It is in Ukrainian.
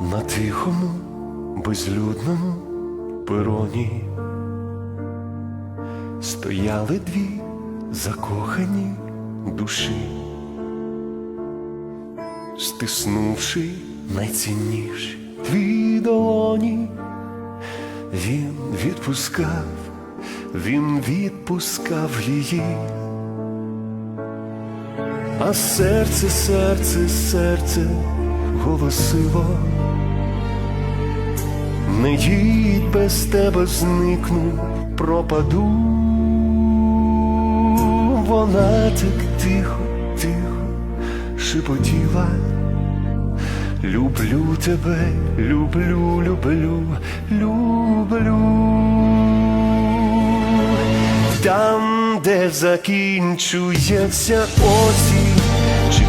На тихому, безлюдному пероні стояли дві закохані душі, стиснувши найцінніші дві долоні, він відпускав, він відпускав її. А серце, серце, серце голосило, не їдь без тебе зникну, пропаду. Вона так тихо, тихо шепотіла. Люблю тебе, люблю, люблю, люблю. Там, де закінчується осінь